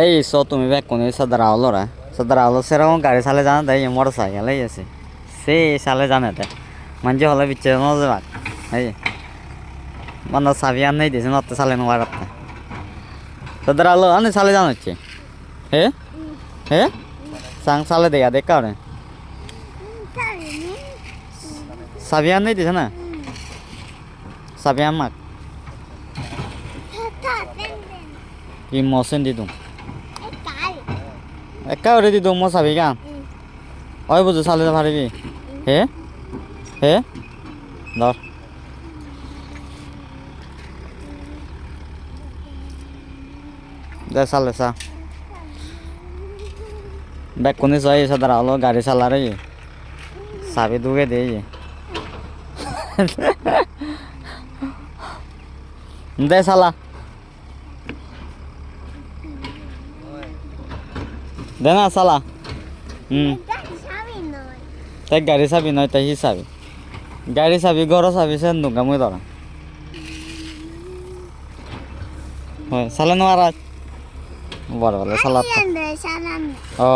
এই চ তুমি ব্যাগ কোনে সদরা হলো রা সদরা হলো সেরকম গাড়ি চালে জানা দেয় মোটর সাইকেল এই আছে। সে চালে জানে তে মানছে হলে বিচ্ছে নজর এই। মানে চাবি আর নেই দিয়েছে নতে চালে নোয়ার রাখতে সদরা হলো আনে চালে জানা হচ্ছে হে? হে? সাং চালে দেখা দেখ কারণে চাবি আর নেই দিছে না? চাবি আমাক কি মশন দি তুমি একেবারে দি দম চাবি গান ওই বুঝো চালে পারিবি হে? হে? ধর দে চালে চা। ব্যাগ কোনে চাই সাদারা হলো গাড়ি চালারে চাবি দুগে দে দে চালা। দে না চালা হুম। তাই গাড়ি চাবি নয় তাই সি চাবি। গাড়ি চাবি ঘর চাবি সে নুকা মুই ধরা হয় চালে নোয়ারা বড় বলে চালাত। ও